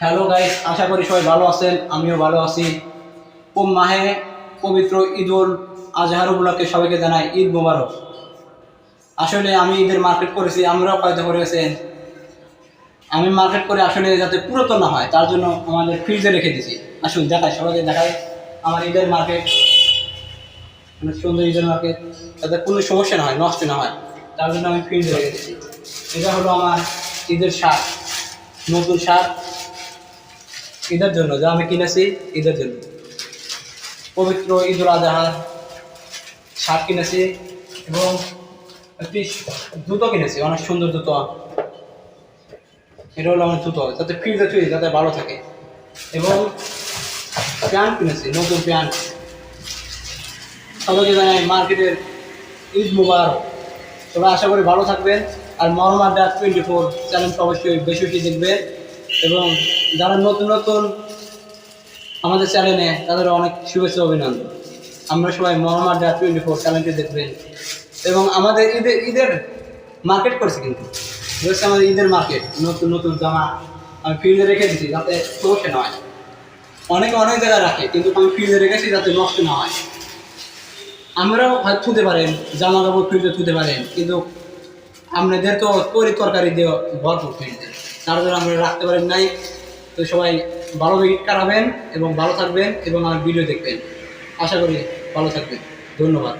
Hello guys আশা করি সবাই ভালো আছেন, আমিও ভালো আছি। ও মাহে পবিত্র ঈদুল আজহার উপলক্ষে সবাইকে জানাই ঈদ মোবারক। আসলে আমি ঈদের মার্কেট করেছি, আমরাও ফায়দা করেছেন আমি মার্কেট করে আসলে যাতে পুরাতন না হয়, তার জন্য আমাদের ফ্রিজে রেখে দিয়েছি আসুন, দেখাই, সবাইকে দেখাই আমার ঈদের মার্কেট। মানে সুন্দর ঈদের মার্কেট। যাতে কোনো সমস্যা না হয়, নষ্ট না হয়, তার জন্য আমি ফ্রিজে রেখে দিয়েছি এটা হলো আমার ঈদের শাক, নতুন শাক। ঈদের জন্য, যা আমি কিনেছি ঈদের জন্য। পবিত্র ঈদুল আজহার শার্ট কিনেছি এবং একটি জুতো কিনেছি, অনেক সুন্দর জুতো। এটা হলো আমার জুতো, যাতে ফ্রিজে চুই যাতে ভালো থাকে। এবং প্যান্ট কিনেছি, নতুন প্যান্ট। সবাইকে জানাই মার্কেটের ঈদ মুবারক। সবাই আশা করি ভালো থাকবেন। আর মহম্মদ টোয়েন্টি ফোর চ্যানেলটা অবশ্যই বেশি বেশি দেখবেন এবং যারা নতুন নতুন আমাদের চ্যানেলে তাদের অনেক শুভেচ্ছা অভিনন্দন। আমরা সবাই মোহাম্মদ টোয়েন্টি ফোর চ্যানেলটি দেখবেন। এবং আমাদের ঈদের ঈদের মার্কেট করছি কিন্তু। হচ্ছে আমাদের ঈদের মার্কেট নতুন নতুন জামা। আমি ফ্রিজে রেখে দিচ্ছি যাতে সমস্যা না হয়। অনেকে, অনেক জায়গায় রাখে, কিন্তু আমি ফ্রিজে রেখেছি যাতে নষ্ট না হয়। আমরাও হয়তো থুতে পারেন, জামা কাপড় ফ্রিজে থুতে পারেন, কিন্তু আপনাদের তো তরি তরকারি দিয়ে ভরপুর ফ্রিজে তার জন্য আমরা রাখতে পারেন নাই। তো সবাই ভালো উইকেট কাটাবেন এবং ভালো থাকবেন এবং আমার ভিডিও দেখবেন। আশা করি ভালো থাকবেন। ধন্যবাদ।